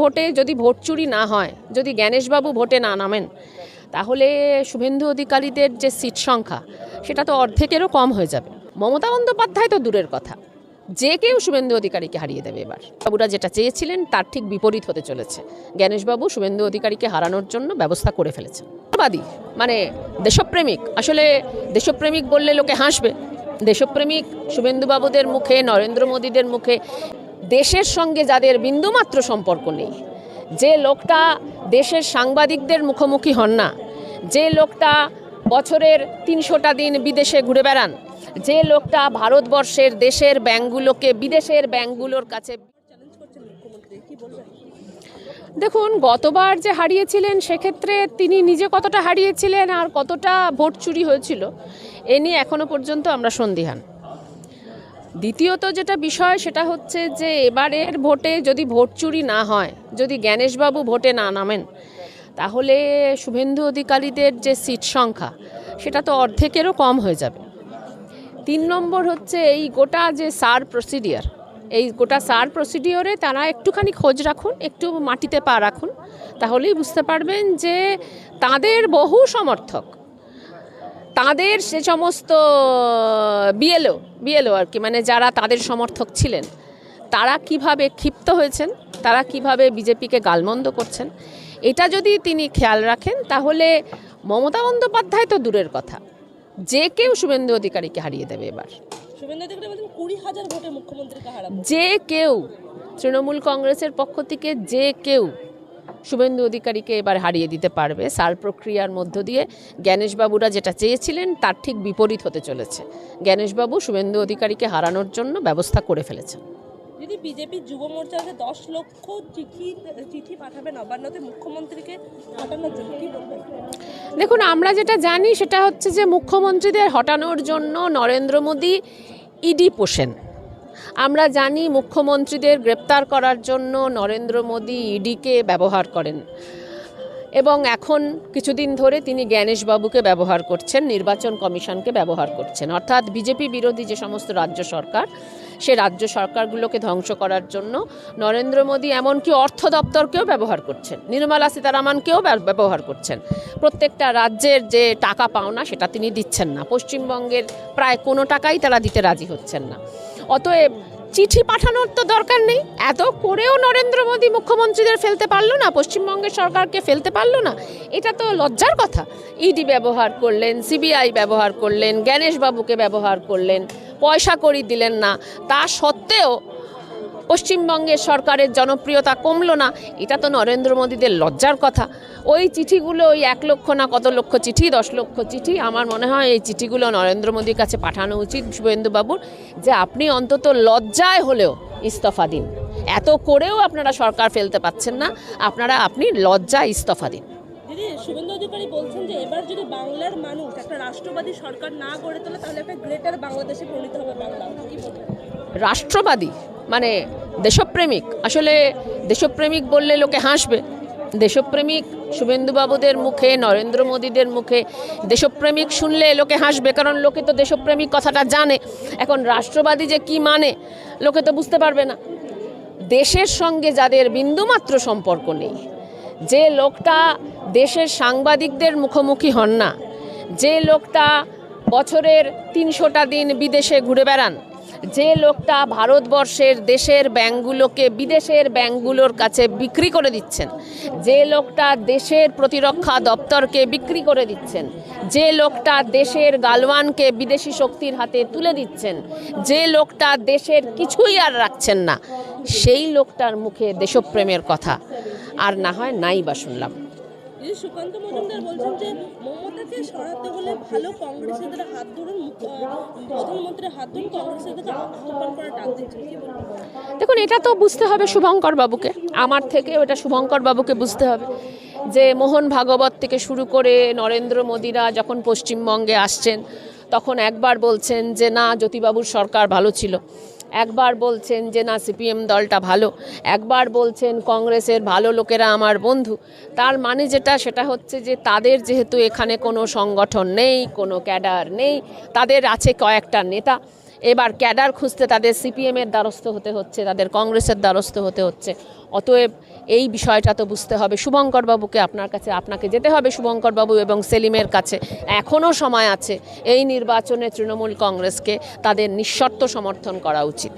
ভোটে যদি ভোট চুরি না হয়, যদি জ্ঞানেশবাবু ভোটে না নামেন, তাহলে শুভেন্দু অধিকারীদের যে সিট সংখ্যা, সেটা তো অর্ধেকেরও কম হয়ে যাবে। মমতা বন্দ্যোপাধ্যায় তো দূরের কথা। যে কেউ শুভেন্দু অধিকারীকে হারিয়ে দেবে এবার। বাবুরা যেটা চেয়েছিলেন, তার ঠিক বিপরীত হতে চলেছে। জ্ঞানেশবাবু শুভেন্দু অধিকারীকে হারানোর জন্য ব্যবস্থা করে ফেলেছেন। বাদী মানে দেশপ্রেমিক, আসলে দেশপ্রেমিক বললে লোকে হাসবে। দেশপ্রেমিক শুভেন্দুবাবুদের মুখে, নরেন্দ্র মোদীদের মুখে দেশের সঙ্গে যাদের বিন্দুমাত্র সম্পর্ক নেই, যে লোকটা দেশের সাংবাদিকদের মুখোমুখি হন না, যে লোকটা বছরের তিনশোটা দিন বিদেশে ঘুরে বেড়ান, যে লোকটা ভারতবর্ষের দেশের ব্যাংকগুলোকে, বিদেশের ব্যাংকগুলোর কাছে দেখুন, গতবার যে হারিয়েছিলেন, সেক্ষেত্রে তিনি নিজে কতটা হারিয়েছিলেন আর কতটা ভোট চুরি হয়েছিল, এ নিয়ে এখনও পর্যন্ত আমরা সন্দিহান। দ্বিতীয়ত যেটা বিষয়, সেটা হচ্ছে যে এবারের ভোটে যদি ভোট চুরি না হয়, যদি জ্ঞানেশবাবু ভোটে না নামেন, তাহলে শুভেন্দু অধিকারীদের যে সিট সংখ্যা, সেটা তো অর্ধেকেরও কম হয়ে যাবে। তিন নম্বর হচ্ছে এই গোটা যে সার প্রসিডিয়ার এই গোটা সার প্রসিডিওরে তারা একটুখানি খোঁজ রাখুন, একটু মাটিতে পা রাখুন, তাহলেই বুঝতে পারবেন যে তাদের বহু সমর্থক তাদের সে সমস্ত বিএলও বিএলও আর কি মানে যারা তাদের সমর্থক ছিলেন তারা কীভাবে ক্ষিপ্ত হয়েছেন তারা কীভাবে বিজেপিকে গালমন্দ করছেন এটা যদি তিনি খেয়াল রাখেন তাহলে মমতা বন্দ্যোপাধ্যায় তো দূরের কথা। যে কেউ শুভেন্দু অধিকারীকে হারিয়ে দেবে এবার। যে কেউ তৃণমূল কংগ্রেসের পক্ষ থেকে যে কেউ শুভেন্দু অধিকারীকে এবার হারিয়ে দিতে পারবে। সার প্রক্রিয়ার মধ্য দিয়ে জ্ঞানেশবাবুরা যেটা চেয়েছিলেন তার ঠিক বিপরীত হতে চলেছে। জ্ঞানেশবাবু শুভেন্দু অধিকারীকে হারানোর জন্য ব্যবস্থা করে ফেলেছেন। যদি বিজেপি যুব মোর্চাকে দশ লক্ষ চিঠি চিঠি পাঠাবে নবান্নতে মুখ্যমন্ত্রীকে পাঠানোর জন্য কি বলবেন? দেখুন আমরা যেটা জানি সেটা হচ্ছে যে মুখ্যমন্ত্রীদের হটানোর জন্য নরেন্দ্র মোদী ইডি পোষেন। আমরা জানি মুখ্যমন্ত্রীদের গ্রেপ্তার করার জন্য নরেন্দ্র মোদী ইডিকে ব্যবহার করেন। এবং এখন কিছুদিন ধরে তিনি জ্ঞানেশবাবুকে ব্যবহার করছেন, নির্বাচন কমিশনকে ব্যবহার করছেন। অর্থাৎ বিজেপি বিরোধী যে সমস্ত রাজ্য সরকার, সে রাজ্য সরকারগুলোকে ধ্বংস করার জন্য নরেন্দ্র মোদী এমনকি অর্থ দপ্তরকেও ব্যবহার করছেন। নির্মলা সীতারামনকেও ব্যব- ব্যবহার করছেন। প্রত্যেকটা রাজ্যের যে টাকা পাওনা, সেটা তিনি দিচ্ছেন না। পশ্চিমবঙ্গের প্রায় কোনো টাকাই তারা দিতে রাজি হচ্ছেন না। অতএব চিঠি পাঠানোর তো দরকার নেই। এত করেও নরেন্দ্র মোদী মুখ্যমন্ত্রীদের ফেলতে পারল না, পশ্চিমবঙ্গের সরকারকে ফেলতে পারল না, এটা তো লজ্জার কথা। ইডি ব্যবহার করলেন, সিবিআই ব্যবহার করলেন, জ্ঞানেশবাবুকে ব্যবহার করলেন, পয়সা করি দিলেন না। তা সত্ত্বেও পশ্চিমবঙ্গের সরকারের জনপ্রিয়তা কমলো না এটা তো নরেন্দ্র মোদীদের লজ্জার কথা। ওই চিঠিগুলো ওই এক লক্ষ না কত লক্ষ চিঠি দশ লক্ষ চিঠি আমার মনে হয় এই চিঠিগুলো নরেন্দ্র মোদীর কাছে পাঠানো উচিত শুভেন্দুবাবুর যে আপনি অন্তত লজ্জায় হলেও ইস্তফা দিন। এত করেও আপনারা সরকার ফেলতে পাচ্ছেন না আপনারা আপনি লজ্জায় ইস্তফা দিন। দিদি শুভেন্দু অধিকারী বলছেন যে এবার যদি বাংলার মানুষ একটা রাষ্ট্রবাদী সরকার না গড়ে তোলে তাহলে একটা গ্রেটার বাংলাদেশে পরিণত হবে বাংলা। রাষ্ট্রবাদী? মানে দেশপ্রেমিক। আসলে দেশপ্রেমিক বললে লোকে হাসবে। দেশপ্রেমিক শুভেন্দুবাবুদের মুখে, নরেন্দ্র মোদীদের মুখে দেশপ্রেমিক শুনলে লোকে হাসবে, কারণ লোকে তো দেশপ্রেমিক কথাটা জানে। এখন রাষ্ট্রবাদী যে কি মানে লোকে তো বুঝতে পারবে না। দেশের সঙ্গে যাদের বিন্দুমাত্র সম্পর্ক নেই, যে লোকটা দেশের সাংবাদিকদের মুখোমুখি হন না, যে লোকটা বছরের তিনশোটা দিন বিদেশে ঘুরে বেড়ান যে লোকটা ভারতবর্ষের দেশের ব্যাংকগুলোকে বিদেশের ব্যাংকগুলোর কাছে বিক্রি করে দিচ্ছেন, যে লোকটা দেশের প্রতিরক্ষা দপ্তরকে বিক্রি করে দিচ্ছেন, যে লোকটা দেশের গালওয়ানকে বিদেশি শক্তির হাতে তুলে দিচ্ছেন, যে লোকটা দেশের কিছুই আর রাখছেন না, সেই লোকটার মুখে দেশপ্রেমের কথা। আর না হয় নাই বা শুনলাম সুকান্ত মজুমদার বলছেন যে মমতাকে সরাতে হলে ভালো কংগ্রেসের হাত ধরুন প্রধানমন্ত্রীর হাত ধরুন, কংগ্রেসের দিকে আহ্বান করার ডাক দেখুন, এটা তো বুঝতে হবে শুভঙ্কর বাবুকে। আমার থেকে এটা শুভঙ্কর বাবুকে বুঝতে হবে। যে মোহন ভাগবত থেকে শুরু করে নরেন্দ্র মোদীরা যখন পশ্চিমবঙ্গে আসছেন, তখন একবার বলছেন যে, না, জ্যোতিবাবুর সরকার ভালো ছিল। একবার বলছেন যে, না, সিপিএম দলটা ভালো। একবার বলছেন, কংগ্রেসের ভালো লোকেরা আমার বন্ধু। তার মানে যেটা, সেটা হচ্ছে যে, তাদের যেহেতু এখানে কোনো সংগঠন নেই, কোনো ক্যাডার নেই, তাদের আছে কয়েকটা নেতা। এবার ক্যাডার খুঁজতে তাদের সিপিএমের দ্বারস্থ হতে হচ্ছে, তাদের কংগ্রেসের দ্বারস্থ হতে হচ্ছে। অতএব এই বিষয়টা তো বুঝতে হবে। শুভঙ্করবাবুকে আপনার কাছে, আপনাকে যেতে হবে শুভঙ্করবাবু এবং সেলিমের কাছে। এখনও সময় আছে। এই নির্বাচনে তৃণমূল কংগ্রেসকে তাদের নিঃশর্ত সমর্থন করা উচিত।